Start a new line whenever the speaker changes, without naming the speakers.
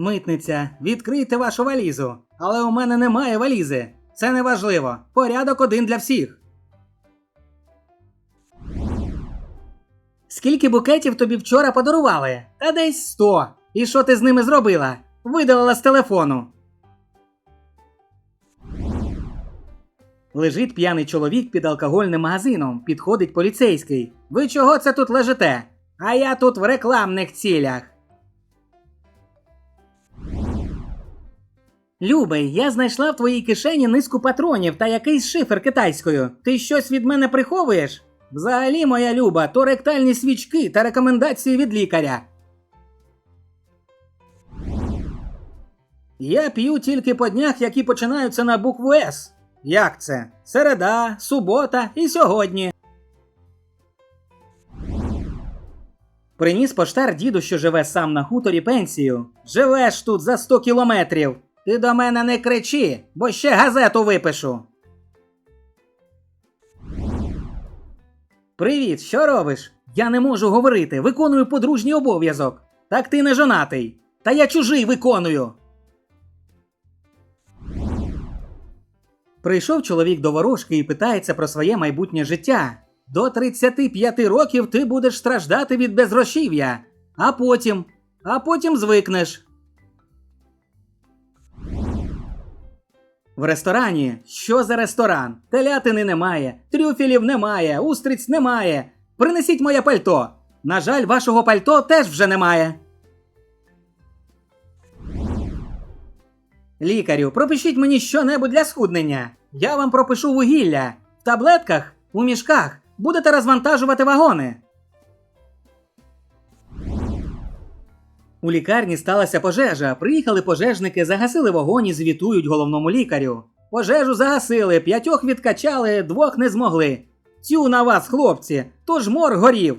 Митниця, відкрийте вашу валізу. Але у мене немає валізи. Це не важливо. Порядок один для всіх. Скільки букетів тобі вчора подарували? Та десь сто. І що ти з ними зробила? Видалила з телефону. Лежить п'яний чоловік під алкогольним магазином. Підходить поліцейський. Ви чого це тут лежите? А я тут в рекламних цілях. Любий, я знайшла в твоїй кишені низку патронів та якийсь шифр китайською. Ти щось від мене приховуєш? Взагалі, моя люба, то ректальні свічки та рекомендації від лікаря. Я п'ю тільки по днях, які починаються на букву С. Як це? Середа, субота і сьогодні. Приніс поштар діду, що живе сам на хуторі пенсію. Живеш тут за 100 кілометрів. Ти до мене не кричи, бо ще газету випишу. Привіт, що робиш? Я не можу говорити, виконую подружній обов'язок. Так ти не жонатий. Та я чужий виконую. Прийшов чоловік до ворожки і питається про своє майбутнє життя. До 35 років ти будеш страждати від безгрошів'я, а потім, а потім звикнеш. В ресторані. Що за ресторан? Телятини немає, трюфелів немає, устриць немає. Принесіть моє пальто. На жаль, вашого пальто теж вже немає. Лікарю, пропишіть мені щонебудь для схуднення. Я вам пропишу вугілля. В таблетках, у мішках будете розвантажувати вагони. У лікарні сталася пожежа. Приїхали пожежники, загасили вогонь і звітують головному лікарю. Пожежу загасили, п'ятьох відкачали, двох не змогли. Цю на вас, хлопці, тож мор горів.